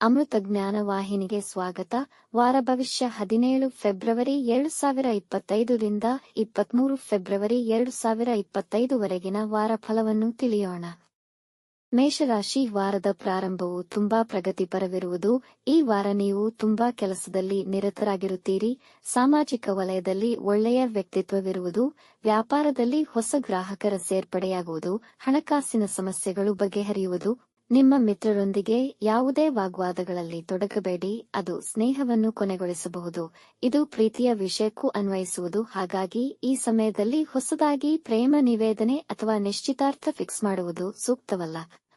ಅಮೃತ ಜ್ಞಾನ ವಾಹಿನಿಗೆ ಸ್ವಾಗತ. ವಾರ ಭವಿಷ್ಯ ಹದಿನೇಳು ಫೆಬ್ರವರಿ ಎರಡು ಸಾವಿರ ಇಪ್ಪತ್ತೈದರಿಂದ ಇಪ್ಪತ್ಮೂರು ಫೆಬ್ರವರಿ ಎರಡು ಸಾವಿರ ಇಪ್ಪತ್ತೈದುವರೆಗಿನ ವಾರ ಫಲವನ್ನು ತಿಳಿಯೋಣ. ಮೇಷರಾಶಿ ವಾರದ ಪ್ರಾರಂಭವು ತುಂಬಾ ಪ್ರಗತಿಪರವಿರುವುದು ಈ ವಾರ ನೀವು ತುಂಬಾ ಕೆಲಸದಲ್ಲಿ ನಿರತರಾಗಿರುತ್ತೀರಿ. ಸಾಮಾಜಿಕ ವಲಯದಲ್ಲಿ ಒಳ್ಳೆಯ ವ್ಯಕ್ತಿತ್ವವಿರುವುದು. ವ್ಯಾಪಾರದಲ್ಲಿ ಹೊಸ ಗ್ರಾಹಕರ ಸೇರ್ಪಡೆಯಾಗುವುದು. ಹಣಕಾಸಿನ ಸಮಸ್ಯೆಗಳು ಬಗೆಹರಿಯುವುದು. ನಿಮ್ಮ ಮಿತ್ರರೊಂದಿಗೆ ಯಾವುದೇ ವಾಗ್ವಾದಗಳಲ್ಲಿ ತೊಡಗಬೇಡಿ, ಅದು ಸ್ನೇಹವನ್ನು ಕೊನೆಗೊಳಿಸಬಹುದು. ಇದು ಪ್ರೀತಿಯ ವಿಷಯಕ್ಕೂ ಅನ್ವಯಿಸುವುದು. ಹಾಗಾಗಿ, ಈ ಸಮಯದಲ್ಲಿ ಹೊಸದಾಗಿ ಪ್ರೇಮ ನಿವೇದನೆ ಅಥವಾ ನಿಶ್ಚಿತಾರ್ಥ ಫಿಕ್ಸ್ ಮಾಡುವುದು ಸೂಕ್ತವಲ್ಲ.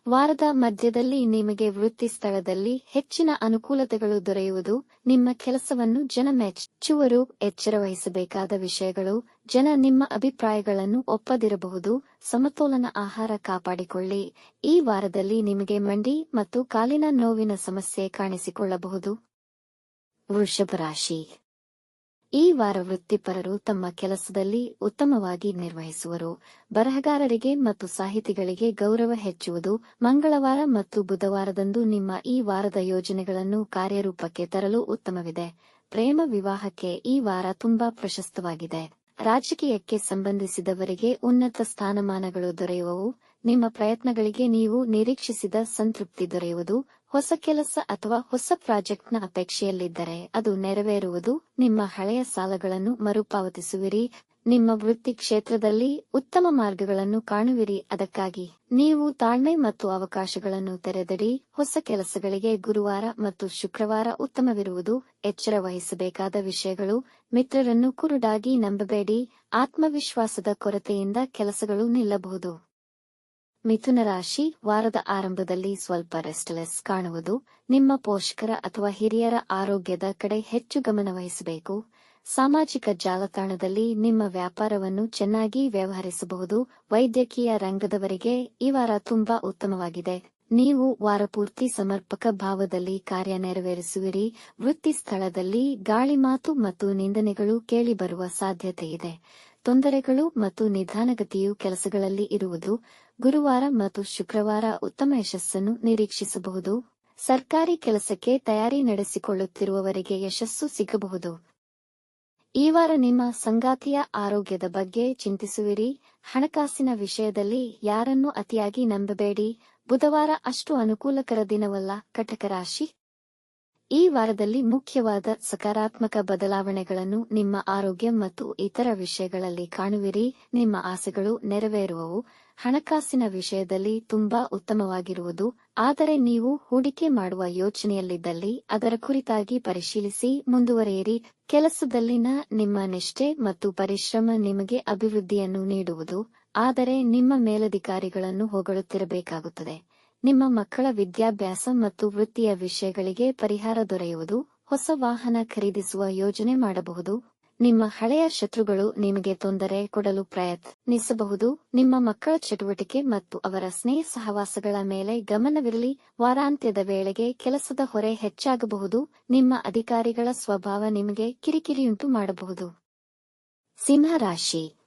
ವಾರದ ಮಧ್ಯದಲ್ಲಿ ನಿಮಗೆ ವೃತ್ತಿ ಸ್ಥಳದಲ್ಲಿ ಹೆಚ್ಚಿನ ಅನುಕೂಲತೆಗಳು ದೊರೆಯುವುದು ನಿಮ್ಮ ಕೆಲಸವನ್ನು ಜನ ಮೆಚ್ಚುವರು, ಎಚ್ಚರವಹಿಸಬೇಕಾದ ವಿಷಯಗಳು, ಜನ ನಿಮ್ಮ ಅಭಿಪ್ರಾಯಗಳನ್ನು ಒಪ್ಪದಿರಬಹುದು, ಸಮತೋಲನ ಆಹಾರ ಕಾಪಾಡಿಕೊಳ್ಳಿ. ಈ ವಾರದಲ್ಲಿ ನಿಮಗೆ ಮಂಡಿ ಮತ್ತು ಕಾಲಿನ ನೋವಿನ ಸಮಸ್ಯೆ ಕಾಣಿಸಿಕೊಳ್ಳಬಹುದು. ವೃಷಭ ರಾಶಿ. ಈ ವಾರ ವೃತ್ತಿಪರರು ತಮ್ಮ ಕೆಲಸದಲ್ಲಿ ಉತ್ತಮವಾಗಿ ನಿರ್ವಹಿಸುವರು. ಬರಹಗಾರರಿಗೆ ಮತ್ತು ಸಾಹಿತಿಗಳಿಗೆ ಗೌರವ ಹೆಚ್ಚುವುದು ಮಂಗಳವಾರ ಮತ್ತು ಬುಧವಾರದಂದು ನಿಮ್ಮ ಈ ವಾರದ ಯೋಜನೆಗಳನ್ನು ಕಾರ್ಯರೂಪಕ್ಕೆ ತರಲು ಉತ್ತಮವಿದೆ. ಪ್ರೇಮ ವಿವಾಹಕ್ಕೆ ಈ ವಾರ ತುಂಬಾ ಪ್ರಶಸ್ತವಾಗಿದೆ. ರಾಜಕೀಯಕ್ಕೆ ಸಂಬಂಧಿಸಿದವರಿಗೆ ಉನ್ನತ ಸ್ಥಾನಮಾನಗಳು ದೊರೆಯುವವು. ನಿಮ್ಮ ಪ್ರಯತ್ನಗಳಿಗೆ ನೀವು ನಿರೀಕ್ಷಿಸಿದ ಸಂತೃಪ್ತಿ ದೊರೆಯುವುದು, ಹೊಸ ಕೆಲಸ ಅಥವಾ ಹೊಸ ಪ್ರಾಜೆಕ್ಟ್ನ ಅಪೇಕ್ಷೆಯಲ್ಲಿದ್ದರೆ ಅದು ನೆರವೇರುವುದು. ನಿಮ್ಮ ಹಳೆಯ ಸಾಲಗಳನ್ನು ಮರುಪಾವತಿಸುವಿರಿ. ನಿಮ್ಮ ವೃತ್ತಿ ಕ್ಷೇತ್ರದಲ್ಲಿ ಉತ್ತಮ ಮಾರ್ಗಗಳನ್ನು ಕಾಣುವಿರಿ. ಅದಕ್ಕಾಗಿ ನೀವು ತಾಳ್ಮೆ ಮತ್ತು ಅವಕಾಶಗಳನ್ನು ತೆರೆದಿಡಿ. ಹೊಸ ಕೆಲಸಗಳಿಗೆ ಗುರುವಾರ ಮತ್ತು ಶುಕ್ರವಾರ ಉತ್ತಮವಿರುವುದು. ಎಚ್ಚರ ವಹಿಸಬೇಕಾದ ವಿಷಯಗಳು. ಮಿತ್ರರನ್ನು ಕುರುಡಾಗಿ ನಂಬಬೇಡಿ. ಆತ್ಮವಿಶ್ವಾಸದ ಕೊರತೆಯಿಂದ ಕೆಲಸಗಳು ನಿಲ್ಲಬಹುದು. ಮಿಥುನ ರಾಶಿ, ವಾರದ ಆರಂಭದಲ್ಲಿ ಸ್ವಲ್ಪ ರೆಸ್ಟ್ಲೆಸ್ ಕಾಣುವುದು. ನಿಮ್ಮ ಪೋಷಕರ ಅಥವಾ ಹಿರಿಯರ ಆರೋಗ್ಯದ ಕಡೆ ಹೆಚ್ಚು ಗಮನವಹಿಸಬೇಕು ಸಾಮಾಜಿಕ ಜಾಲತಾಣದಲ್ಲಿ ನಿಮ್ಮ ವ್ಯಾಪಾರವನ್ನು ಚೆನ್ನಾಗಿ ವ್ಯವಹರಿಸಬಹುದು. ವೈದ್ಯಕೀಯ ರಂಗದವರಿಗೆ ಈ ವಾರ ತುಂಬಾ ಉತ್ತಮವಾಗಿದೆ. ನೀವು ವಾರಪೂರ್ತಿ ಸಮರ್ಪಕ ಭಾವದಲ್ಲಿ ಕಾರ್ಯ ನೆರವೇರಿಸುವಿರಿ ವೃತ್ತಿ ಸ್ಥಳದಲ್ಲಿ ಗಾಳಿ ಮಾತು ಮತ್ತು ನಿಂದನೆಗಳು ಕೇಳಿಬರುವ ಸಾಧ್ಯತೆಯಿದೆ ತೊಂದರೆಗಳು ಮತ್ತು ನಿಧಾನಗತಿಯು ಕೆಲಸಗಳಲ್ಲಿ ಇರುವುದು ಗುರುವಾರ ಮತ್ತು ಶುಕ್ರವಾರ ಉತ್ತಮ ಯಶಸ್ಸನ್ನು ನಿರೀಕ್ಷಿಸಬಹುದು. ಸರ್ಕಾರಿ ಕೆಲಸಕ್ಕೆ ತಯಾರಿ ನಡೆಸಿಕೊಳ್ಳುತ್ತಿರುವವರಿಗೆ ಯಶಸ್ಸು ಸಿಗಬಹುದು. ಈ ವಾರ ನಿಮ್ಮ ಸಂಗಾತಿಯ ಆರೋಗ್ಯದ ಬಗ್ಗೆ ಚಿಂತಿಸುವಿರಿ. ಹಣಕಾಸಿನ ವಿಷಯದಲ್ಲಿ ಯಾರನ್ನು ಅತಿಯಾಗಿ ನಂಬಬೇಡಿ. ಬುಧವಾರ ಅಷ್ಟು ಅನುಕೂಲಕರ ದಿನವಲ್ಲ. ಕಟಕ ರಾಶಿ. ಈ ವಾರದಲ್ಲಿ ಮುಖ್ಯವಾದ ಸಕಾರಾತ್ಮಕ ಬದಲಾವಣೆಗಳನ್ನು ನಿಮ್ಮ ಆರೋಗ್ಯ ಮತ್ತು ಇತರ ವಿಷಯಗಳಲ್ಲಿ ಕಾಣುವಿರಿ. ನಿಮ್ಮ ಆಸೆಗಳು ನೆರವೇರುವವು. ಹಣಕಾಸಿನ ವಿಷಯದಲ್ಲಿ ತುಂಬಾ ಉತ್ತಮವಾಗಿರುವುದು. ಆದರೆ ನೀವು ಹೂಡಿಕೆ ಮಾಡುವ ಯೋಚನೆಯಲ್ಲಿದ್ದಲ್ಲಿ ಅದರ ಕುರಿತಾಗಿ ಪರಿಶೀಲಿಸಿ ಮುಂದುವರೆಯಿರಿ. ಕೆಲಸದಲ್ಲಿನ ನಿಮ್ಮ ನಿಷ್ಠೆ ಮತ್ತು ಪರಿಶ್ರಮ ನಿಮಗೆ ಅಭಿವೃದ್ಧಿಯನ್ನು ನೀಡುವುದು. ಆದರೆ ನಿಮ್ಮ ಮೇಲಧಿಕಾರಿಗಳನ್ನು ಹೊಗಳುತ್ತಿರಬೇಕಾಗುತ್ತದೆ. ನಿಮ್ಮ ಮಕ್ಕಳ ವಿದ್ಯಾಭ್ಯಾಸ ಮತ್ತು ವೃತ್ತಿಯ ವಿಷಯಗಳಿಗೆ ಪರಿಹಾರ ದೊರೆಯುವುದು, ಹೊಸ ವಾಹನ ಖರೀದಿಸುವ ಯೋಜನೆ ಮಾಡಬಹುದು. ನಿಮ್ಮ ಹಳೆಯ ಶತ್ರುಗಳು ನಿಮಗೆ ತೊಂದರೆ ಕೊಡಲು ಪ್ರಯತ್ನಿಸಬಹುದು. ನಿಮ್ಮ ಮಕ್ಕಳ ಚಟುವಟಿಕೆ ಮತ್ತು ಅವರ ಸ್ನೇಹ ಸಹವಾಸಗಳ ಮೇಲೆ ಗಮನವಿರಲಿ. ವಾರಾಂತ್ಯದ ವೇಳೆಗೆ ಕೆಲಸದ ಹೊರೆ ಹೆಚ್ಚಾಗಬಹುದು. ನಿಮ್ಮ ಅಧಿಕಾರಿಗಳ ಸ್ವಭಾವ ನಿಮಗೆ ಕಿರಿಕಿರಿಯುಂಟು ಮಾಡಬಹುದು. ಸಿಂಹರಾಶಿ.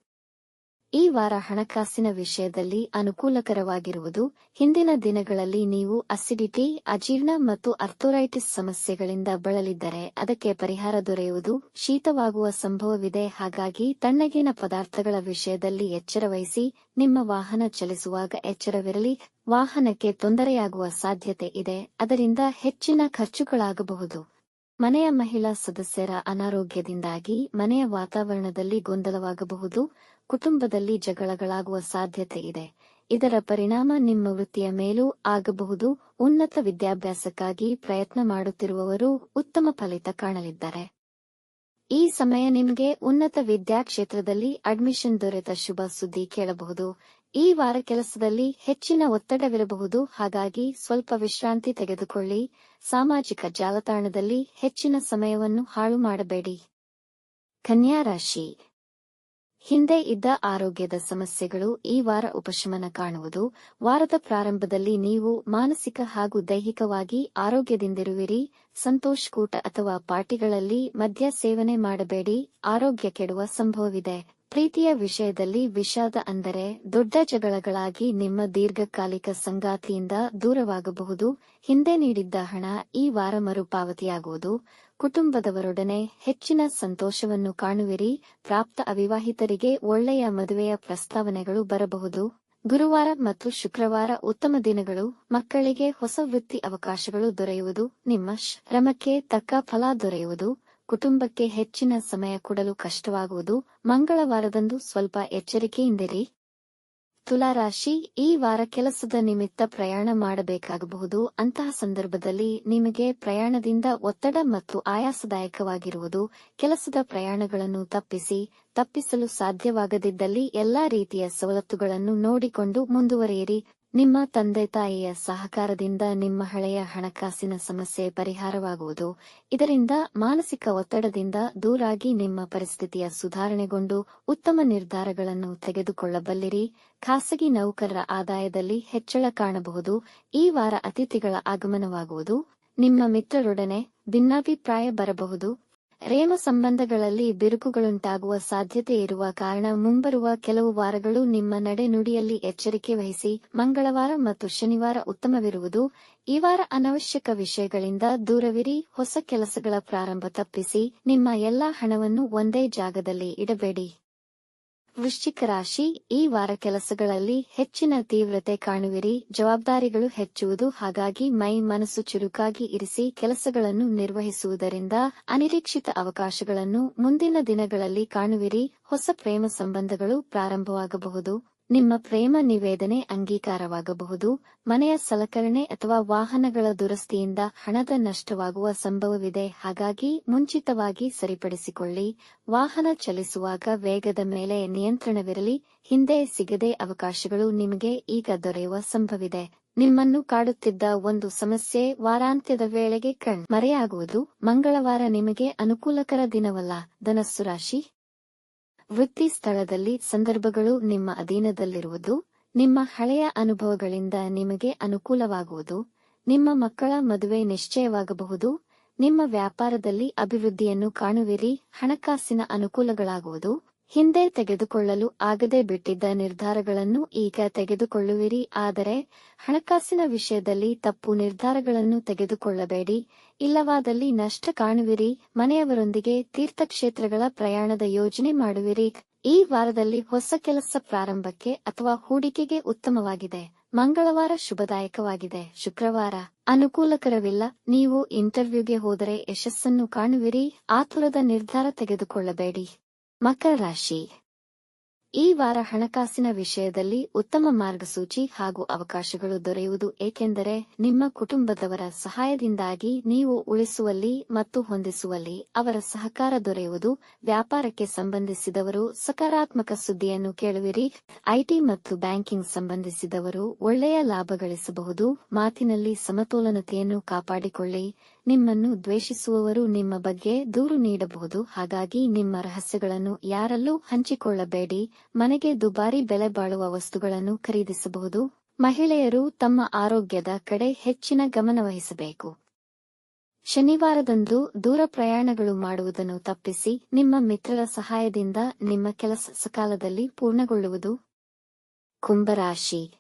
ಈ ವಾರ ಹಣಕಾಸಿನ ವಿಷಯದಲ್ಲಿ ಅನುಕೂಲಕರವಾಗಿರುವುದು ಹಿಂದಿನ ದಿನಗಳಲ್ಲಿ ನೀವು ಅಸಿಡಿಟಿ, ಅಜೀರ್ಣ ಮತ್ತು ಅರ್ಥೋರೈಟಿಸ್ ಸಮಸ್ಯೆಗಳಿಂದ ಬಳಲಿದ್ದರೆ ಅದಕ್ಕೆ ಪರಿಹಾರ ದೊರೆಯುವುದು ಶೀತವಾಗುವ ಸಂಭವವಿದೆ. ಹಾಗಾಗಿ ತಣ್ಣಗಿನ ಪದಾರ್ಥಗಳ ವಿಷಯದಲ್ಲಿ ಎಚ್ಚರ ವಹಿಸಿ, ನಿಮ್ಮ ವಾಹನ ಚಲಿಸುವಾಗ ಎಚ್ಚರವಿರಲಿ. ವಾಹನಕ್ಕೆ ತೊಂದರೆಯಾಗುವ ಸಾಧ್ಯತೆ ಇದೆ, ಅದರಿಂದ ಹೆಚ್ಚಿನ ಖರ್ಚುಗಳಾಗಬಹುದು. ಮನೆಯ ಮಹಿಳಾ ಸದಸ್ಯರ ಅನಾರೋಗ್ಯದಿಂದಾಗಿ ಮನೆಯ ವಾತಾವರಣದಲ್ಲಿ ಗೊಂದಲವಾಗಬಹುದು. ಕುಟುಂಬದಲ್ಲಿ ಜಗಳಗಳಾಗುವ ಸಾಧ್ಯತೆ ಇದೆ. ಇದರ ಪರಿಣಾಮ ನಿಮ್ಮ ವೃತ್ತಿಯ ಮೇಲೂ ಆಗಬಹುದು. ಉನ್ನತ ವಿದ್ಯಾಭ್ಯಾಸಕ್ಕಾಗಿ ಪ್ರಯತ್ನ ಮಾಡುತ್ತಿರುವವರು ಉತ್ತಮ ಫಲಿತ ಕಾಣಲಿದ್ದಾರೆ. ಈ ಸಮಯ ನಿಮಗೆ ಉನ್ನತ ವಿದ್ಯಾಕ್ಷೇತ್ರದಲ್ಲಿ ಅಡ್ಮಿಷನ್ ದೊರೆತ ಶುಭ ಸುದ್ದಿ ಕೇಳಬಹುದು. ಈ ವಾರ ಕೆಲಸದಲ್ಲಿ ಹೆಚ್ಚಿನ ಒತ್ತಡವಿರಬಹುದು. ಹಾಗಾಗಿ ಸ್ವಲ್ಪ ವಿಶ್ರಾಂತಿ ತೆಗೆದುಕೊಳ್ಳಿ. ಸಾಮಾಜಿಕ ಜಾಲತಾಣದಲ್ಲಿ ಹೆಚ್ಚಿನ ಸಮಯವನ್ನು ಹಾಳು ಮಾಡಬೇಡಿ. ಕನ್ಯಾ ರಾಶಿ. ಹಿಂದೆ ಇದ್ದ ಆರೋಗ್ಯದ ಸಮಸ್ಯೆಗಳು ಈ ವಾರ ಉಪಶಮನ ಕಾಣುವುದು. ವಾರದ ಪ್ರಾರಂಭದಲ್ಲಿ ನೀವು ಮಾನಸಿಕ ಹಾಗೂ ದೈಹಿಕವಾಗಿ ಆರೋಗ್ಯದಿಂದಿರುವಿರಿ. ಸಂತೋಷ್ ಕೂಟ ಅಥವಾ ಪಾರ್ಟಿಗಳಲ್ಲಿ ಮದ್ಯ ಸೇವನೆ ಮಾಡಬೇಡಿ. ಆರೋಗ್ಯ ಕೆಡುವ ಸಂಭವವಿದೆ. ಪ್ರೀತಿಯ ವಿಷಯದಲ್ಲಿ ವಿಷಾದ ಅಂದರೆ ದೊಡ್ಡ ಜಗಳಗಳಾಗಿ ನಿಮ್ಮ ದೀರ್ಘಕಾಲಿಕ ಸಂಗಾತಿಯಿಂದ ದೂರವಾಗಬಹುದು. ಹಿಂದೆ ನೀಡಿದ್ದ ಹಣ ಈ ವಾರ ಮರುಪಾವತಿಯಾಗುವುದು. ಕುಟುಂಬದವರೊಡನೆ ಹೆಚ್ಚಿನ ಸಂತೋಷವನ್ನು ಕಾಣುವಿರಿ. ಪ್ರಾಪ್ತ ಅವಿವಾಹಿತರಿಗೆ ಒಳ್ಳೆಯ ಮದುವೆಯ ಪ್ರಸ್ತಾವನೆಗಳು ಬರಬಹುದು. ಗುರುವಾರ ಮತ್ತು ಶುಕ್ರವಾರ ಉತ್ತಮ ದಿನಗಳು. ಮಕ್ಕಳಿಗೆ ಹೊಸ ವೃತ್ತಿ ಅವಕಾಶಗಳು ದೊರೆಯುವುದು. ನಿಮ್ಮ ಶ್ರಮಕ್ಕೆ ತಕ್ಕ ಫಲ ದೊರೆಯುವುದು. ಕುಟುಂಬಕ್ಕೆ ಹೆಚ್ಚಿನ ಸಮಯ ಕೊಡಲು ಕಷ್ಟವಾಗುವುದು ಮಂಗಳವಾರದಂದು ಸ್ವಲ್ಪ ಎಚ್ಚರಿಕೆಯಿಂದಿರಿ. ತುಲಾರಾಶಿ, ಈ ವಾರ ಕೆಲಸದ ನಿಮಿತ್ತ ಪ್ರಯಾಣ ಮಾಡಬೇಕಾಗಬಹುದು. ಅಂತಹ ಸಂದರ್ಭದಲ್ಲಿ ನಿಮಗೆ ಪ್ರಯಾಣದಿಂದ ಒತ್ತಡ ಮತ್ತು ಆಯಾಸದಾಯಕವಾಗಿರುವುದು, ಕೆಲಸದ ಪ್ರಯಾಣಗಳನ್ನು ತಪ್ಪಿಸಿ, ತಪ್ಪಿಸಲು ಸಾಧ್ಯವಾಗದಿದ್ದಲ್ಲಿ ಎಲ್ಲಾ ರೀತಿಯ ಸವಲತ್ತುಗಳನ್ನು ನೋಡಿಕೊಂಡು ಮುಂದುವರಿಯಿರಿ. ನಿಮ್ಮ ತಂದೆ ತಾಯಿಯ ಸಹಕಾರದಿಂದ ನಿಮ್ಮ ಹಳೆಯ ಹಣಕಾಸಿನ ಸಮಸ್ಯೆ ಪರಿಹಾರವಾಗುವುದು. ಇದರಿಂದ ಮಾನಸಿಕ ಒತ್ತಡದಿಂದ ದೂರಾಗಿ ನಿಮ್ಮ ಪರಿಸ್ಥಿತಿಯ ಸುಧಾರಣೆಗೊಂಡು ಉತ್ತಮ ನಿರ್ಧಾರಗಳನ್ನು ತೆಗೆದುಕೊಳ್ಳಬಲ್ಲಿರಿ. ಖಾಸಗಿ ನೌಕರರ ಆದಾಯದಲ್ಲಿ ಹೆಚ್ಚಳ ಕಾಣಬಹುದು. ಈ ವಾರ ಅತಿಥಿಗಳ ಆಗಮನವಾಗುವುದು. ನಿಮ್ಮ ಮಿತ್ರರೊಡನೆ ಭಿನ್ನಾಭಿಪ್ರಾಯ ಬರಬಹುದು. ಪ್ರೇಮ ಸಂಬಂಧಗಳಲ್ಲಿ ಬಿರುಕುಗಳುಂಟಾಗುವ ಸಾಧ್ಯತೆ ಇರುವ ಕಾರಣ ಮುಂಬರುವ ಕೆಲವು ವಾರಗಳು ನಿಮ್ಮ ನಡೆನುಡಿಯಲ್ಲಿ ಎಚ್ಚರಿಕೆ ವಹಿಸಿ ಮಂಗಳವಾರ ಮತ್ತು ಶನಿವಾರ ಉತ್ತಮವಿರುವುದು. ಈ ವಾರ ಅನವಶ್ಯಕ ವಿಷಯಗಳಿಂದ ದೂರವಿರಿ. ಹೊಸ ಕೆಲಸಗಳ ಪ್ರಾರಂಭ ತಪ್ಪಿಸಿ ನಿಮ್ಮ ಎಲ್ಲಾ ಹಣವನ್ನು ಒಂದೇ ಜಾಗದಲ್ಲಿ ಇಡಬೇಡಿ. ವೃಶ್ಚಿಕ ರಾಶಿ, ಈ ವಾರ ಕೆಲಸಗಳಲ್ಲಿ ಹೆಚ್ಚಿನ ತೀವ್ರತೆ ಕಾಣುವಿರಿ. ಜವಾಬ್ದಾರಿಗಳು ಹೆಚ್ಚುವುದು, ಹಾಗಾಗಿ ಮೈ ಮನಸ್ಸು ಚುರುಕಾಗಿ ಇರಿಸಿ ಕೆಲಸಗಳನ್ನು ನಿರ್ವಹಿಸುವುದರಿಂದ ಅನಿರೀಕ್ಷಿತ ಅವಕಾಶಗಳನ್ನು ಮುಂದಿನ ದಿನಗಳಲ್ಲಿ ಕಾಣುವಿರಿ. ಹೊಸ ಪ್ರೇಮ ಸಂಬಂಧಗಳು ಪ್ರಾರಂಭವಾಗಬಹುದು. ನಿಮ್ಮ ಪ್ರೇಮ ನಿವೇದನೆ ಅಂಗೀಕಾರವಾಗಬಹುದು. ಮನೆಯ ಸಲಕರಣೆ ಅಥವಾ ವಾಹನಗಳ ದುರಸ್ತಿಯಿಂದ ಹಣದ ನಷ್ಟವಾಗುವ ಸಂಭವವಿದೆ. ಹಾಗಾಗಿ ಮುಂಚಿತವಾಗಿ ಸರಿಪಡಿಸಿಕೊಳ್ಳಿ. ವಾಹನ ಚಲಿಸುವಾಗ ವೇಗದ ಮೇಲೆ ನಿಯಂತ್ರಣವಿರಲಿ. ಹಿಂದೆ ಸಿಗದೆ ಅವಕಾಶಗಳು ನಿಮಗೆ ಈಗ ದೊರೆಯುವ ಸಂಭವಿದೆ ನಿಮ್ಮನ್ನು ಕಾಡುತ್ತಿದ್ದ ಒಂದು ಸಮಸ್ಯೆ ವಾರಾಂತ್ಯದ ವೇಳೆಗೆ ಕಣ್ ಮರೆಯಾಗುವುದು. ಮಂಗಳವಾರ ನಿಮಗೆ ಅನುಕೂಲಕರ ದಿನವಲ್ಲ. ಧನಸ್ಸು ರಾಶಿ. ವೃತ್ತಿ ಸ್ಥಳದಲ್ಲಿ ಸಂದರ್ಭಗಳು ನಿಮ್ಮ ಅಧೀನದಲ್ಲಿರುವುದು, ನಿಮ್ಮ ಹಳೆಯ ಅನುಭವಗಳಿಂದ ನಿಮಗೆ ಅನುಕೂಲವಾಗುವುದು, ನಿಮ್ಮ ಮಕ್ಕಳ ಮದುವೆ ನಿಶ್ಚಯವಾಗಬಹುದು, ನಿಮ್ಮ ವ್ಯಾಪಾರದಲ್ಲಿ ಅಭಿವೃದ್ಧಿಯನ್ನು ಕಾಣುವಿರಿ, ಹಣಕಾಸಿನ ಅನುಕೂಲಗಳಾಗುವುದು. ಹಿಂದೆ ತೆಗೆದುಕೊಳ್ಳಲು ಆಗದೆ ಬಿಟ್ಟಿದ್ದ ನಿರ್ಧಾರಗಳನ್ನು ಈಗ ತೆಗೆದುಕೊಳ್ಳುವಿರಿ. ಆದರೆ, ಹಣಕಾಸಿನ ವಿಷಯದಲ್ಲಿ ತಪ್ಪು ನಿರ್ಧಾರಗಳನ್ನು ತೆಗೆದುಕೊಳ್ಳಬೇಡಿ. ಇಲ್ಲವಾದಲ್ಲಿ ನಷ್ಟ ಕಾಣುವಿರಿ. ಮನೆಯವರೊಂದಿಗೆ ತೀರ್ಥಕ್ಷೇತ್ರಗಳ ಪ್ರಯಾಣದ ಯೋಜನೆ ಮಾಡುವಿರಿ. ಈ ವಾರದಲ್ಲಿ ಹೊಸ ಕೆಲಸ ಪ್ರಾರಂಭಕ್ಕೆ ಅಥವಾ ಹೂಡಿಕೆಗೆ ಉತ್ತಮವಾಗಿದೆ. ಮಂಗಳವಾರ ಶುಭದಾಯಕವಾಗಿದೆ. ಶುಕ್ರವಾರ. ಅನುಕೂಲಕರವಿಲ್ಲ. ನೀವು ಇಂಟರ್ವ್ಯೂಗೆ ಹೋದರೆ ಯಶಸ್ಸನ್ನು ಕಾಣುವಿರಿ. ಆತುರದ ನಿರ್ಧಾರ ತೆಗೆದುಕೊಳ್ಳಬೇಡಿ. ಮಕರ ರಾಶಿ. ಈ ವಾರ ಹಣಕಾಸಿನ ವಿಷಯದಲ್ಲಿ ಉತ್ತಮ ಮಾರ್ಗಸೂಚಿ ಹಾಗೂ ಅವಕಾಶಗಳು ದೊರೆಯುವುದು ಏಕೆಂದರೆ ನಿಮ್ಮ ಕುಟುಂಬದವರ ಸಹಾಯದಿಂದಾಗಿ ನೀವು ಉಳಿಸುವಲ್ಲಿ ಮತ್ತು ಹೊಂದಿಸುವಲ್ಲಿ ಅವರ ಸಹಕಾರ ದೊರೆಯುವುದು, ವ್ಯಾಪಾರಕ್ಕೆ ಸಂಬಂಧಿಸಿದವರು ಸಕಾರಾತ್ಮಕ ಸುದ್ದಿಯನ್ನು ಕೇಳುವಿರಿ ಐಟಿ ಮತ್ತು ಬ್ಯಾಂಕಿಂಗ್ ಸಂಬಂಧಿಸಿದವರು ಒಳ್ಳೆಯ ಲಾಭ ಗಳಿಸಬಹುದು, ಮಾತಿನಲ್ಲಿ ಸಮತೋಲನತೆಯನ್ನು ಕಾಪಾಡಿಕೊಳ್ಳಿ ನಿಮ್ಮನ್ನು ದ್ವೇಷಿಸುವವರು ನಿಮ್ಮ ಬಗ್ಗೆ ದೂರು ನೀಡಬಹುದು. ಹಾಗಾಗಿ ನಿಮ್ಮ ರಹಸ್ಯಗಳನ್ನು ಯಾರಲ್ಲೂ ಹಂಚಿಕೊಳ್ಳಬೇಡಿ. ಮನೆಗೆ ದುಬಾರಿ ಬೆಲೆ ಬಾಳುವ ವಸ್ತುಗಳನ್ನು ಖರೀದಿಸಬಹುದು. ಮಹಿಳೆಯರು ತಮ್ಮ ಆರೋಗ್ಯದ ಕಡೆ ಹೆಚ್ಚಿನ ಗಮನವಹಿಸಬೇಕು ಶನಿವಾರದಂದು ದೂರ ಪ್ರಯಾಣಗಳು ಮಾಡುವುದನ್ನು ತಪ್ಪಿಸಿ ನಿಮ್ಮ ಮಿತ್ರರ ಸಹಾಯದಿಂದ ನಿಮ್ಮ ಕೆಲಸ ಸಕಾಲದಲ್ಲಿ ಪೂರ್ಣಗೊಳ್ಳುವುದು. ಕುಂಭರಾಶಿ.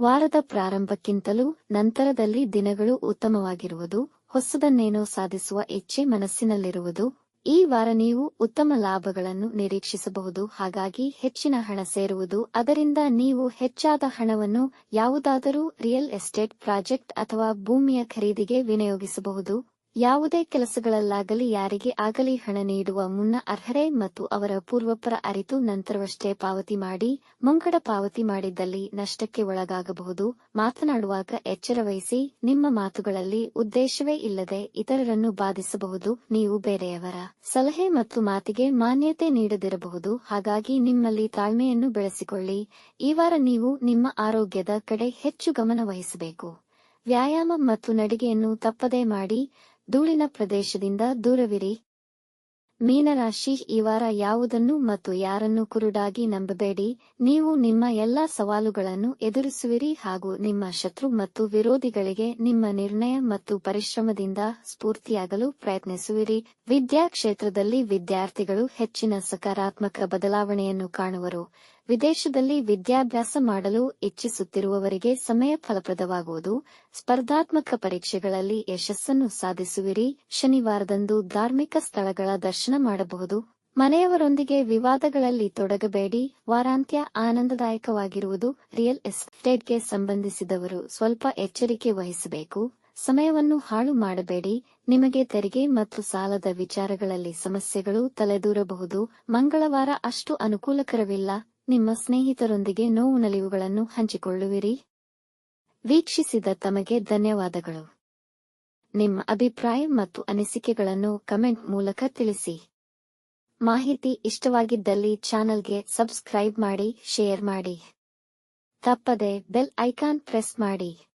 ವಾರದ ಪ್ರಾರಂಭಕ್ಕಿಂತಲೂ ನಂತರದಲ್ಲಿ ದಿನಗಳು ಉತ್ತಮವಾಗಿರುವುದು. ಹೊಸದನ್ನೇನೋ ಸಾಧಿಸುವ ಇಚ್ಛೆ ಮನಸ್ಸಿನಲ್ಲಿರುವುದು, ಈ ವಾರ ನೀವು ಉತ್ತಮ ಲಾಭಗಳನ್ನು ನಿರೀಕ್ಷಿಸಬಹುದು, ಹಾಗಾಗಿ ಹೆಚ್ಚಿನ ಹಣ ಸೇರುವುದು, ಅದರಿಂದ ನೀವು ಹೆಚ್ಚಾದ ಹಣವನ್ನು ಯಾವುದಾದರೂ ರಿಯಲ್ ಎಸ್ಟೇಟ್ ಪ್ರಾಜೆಕ್ಟ್ ಅಥವಾ ಭೂಮಿಯ ಖರೀದಿಗೆ ವಿನಿಯೋಗಿಸಬಹುದು. ಯಾವುದೇ ಕೆಲಸಗಳಲ್ಲಾಗಲಿ ಯಾರಿಗೆ ಆಗಲಿ ಹಣ ನೀಡುವ ಮುನ್ನ ಅರ್ಹರೇ ಮತ್ತು ಅವರ ಪೂರ್ವಪರ ಅರಿತು ನಂತರವಷ್ಟೇ ಪಾವತಿ ಮಾಡಿ, ಮುಂಗಡ ಪಾವತಿ ಮಾಡಿದ್ದಲ್ಲಿ ನಷ್ಟಕ್ಕೆ ಒಳಗಾಗಬಹುದು. ಮಾತನಾಡುವಾಗ ಎಚ್ಚರ ವಹಿಸಿ, ನಿಮ್ಮ ಮಾತುಗಳಲ್ಲಿ ಉದ್ದೇಶವೇ ಇಲ್ಲದೆ ಇತರರನ್ನು ಬಾಧಿಸಬಹುದು. ನೀವು ಬೇರೆಯವರ ಸಲಹೆ ಮತ್ತು ಮಾತಿಗೆ ಮಾನ್ಯತೆ ನೀಡದಿರಬಹುದು. ಹಾಗಾಗಿ ನಿಮ್ಮಲ್ಲಿ ತಾಳ್ಮೆಯನ್ನು ಬೆಳೆಸಿಕೊಳ್ಳಿ. ಈ ವಾರ ನೀವು ನಿಮ್ಮ ಆರೋಗ್ಯದ ಕಡೆ ಹೆಚ್ಚು ಗಮನ ವಹಿಸಬೇಕು. ವ್ಯಾಯಾಮ ಮತ್ತು ನಡಿಗೆಯನ್ನು ತಪ್ಪದೇ ಮಾಡಿ ಧೂಳಿನ ಪ್ರದೇಶದಿಂದ ದೂರವಿರಿ. ಮೀನರಾಶಿ, ಈ ವಾರ ಯಾವುದನ್ನು ಮತ್ತು ಯಾರನ್ನು ಕುರುಡಾಗಿ ನಂಬಬೇಡಿ? ನೀವು ನಿಮ್ಮ ಎಲ್ಲಾ ಸವಾಲುಗಳನ್ನು ಎದುರಿಸುವಿರಿ ಹಾಗೂ ನಿಮ್ಮ ಶತ್ರು ಮತ್ತು ವಿರೋಧಿಗಳಿಗೆ ನಿಮ್ಮ ನಿರ್ಣಯ ಮತ್ತು ಪರಿಶ್ರಮದಿಂದ ಸ್ಫೂರ್ತಿಯಾಗಲು ಪ್ರಯತ್ನಿಸುವಿರಿ. ವಿದ್ಯಾ ಕ್ಷೇತ್ರದಲ್ಲಿ ವಿದ್ಯಾರ್ಥಿಗಳು ಹೆಚ್ಚಿನ ಸಕಾರಾತ್ಮಕ ಬದಲಾವಣೆಯನ್ನು ಕಾಣುವರು. ವಿದೇಶದಲ್ಲಿ ವಿದ್ಯಾಭ್ಯಾಸ ಮಾಡಲು ಇಚ್ಛಿಸುತ್ತಿರುವವರಿಗೆ ಸಮಯ ಫಲಪ್ರದವಾಗುವುದು. ಸ್ಪರ್ಧಾತ್ಮಕ ಪರೀಕ್ಷೆಗಳಲ್ಲಿ ಯಶಸ್ಸನ್ನು ಸಾಧಿಸುವಿರಿ. ಶನಿವಾರದಂದು ಧಾರ್ಮಿಕ ಸ್ಥಳಗಳ ದರ್ಶನ ಮಾಡಬಹುದು. ಮನೆಯವರೊಂದಿಗೆ ವಿವಾದಗಳಲ್ಲಿ ತೊಡಗಬೇಡಿ. ವಾರಾಂತ್ಯ ಆನಂದದಾಯಕವಾಗಿರುವುದು. ರಿಯಲ್ ಎಸ್ಟೇಟ್ಗೆ ಸಂಬಂಧಿಸಿದವರು ಸ್ವಲ್ಪ ಎಚ್ಚರಿಕೆ ವಹಿಸಬೇಕು. ಸಮಯವನ್ನು ಹಾಳು ಮಾಡಬೇಡಿ. ನಿಮಗೆ ತೆರಿಗೆ ಮತ್ತು ಸಾಲದ ವಿಚಾರಗಳಲ್ಲಿ ಸಮಸ್ಯೆಗಳು ತಲೆದೂರಬಹುದು. ಮಂಗಳವಾರ ಅಷ್ಟು ಅನುಕೂಲಕರವಿಲ್ಲ. ನಿಮ್ಮ ಸ್ನೇಹಿತರೊಂದಿಗೆ ನೋವು ನಲಿವುಗಳನ್ನು ಹಂಚಿಕೊಳ್ಳುವಿರಿ. ವೀಕ್ಷಿಸಿದ ತಮಗೆ ಧನ್ಯವಾದಗಳು. ನಿಮ್ಮ ಅಭಿಪ್ರಾಯ ಮತ್ತು ಅನಿಸಿಕೆಗಳನ್ನು ಕಮೆಂಟ್ ಮೂಲಕ ತಿಳಿಸಿ. ಮಾಹಿತಿ ಇಷ್ಟವಾಗಿದ್ದಲ್ಲಿ ಚಾನಲ್ಗೆ ಸಬ್ಸ್ಕ್ರೈಬ್ ಮಾಡಿ, ಶೇರ್ ಮಾಡಿ. ತಪ್ಪದೆ ಬೆಲ್ ಐಕಾನ್ ಪ್ರೆಸ್ ಮಾಡಿ.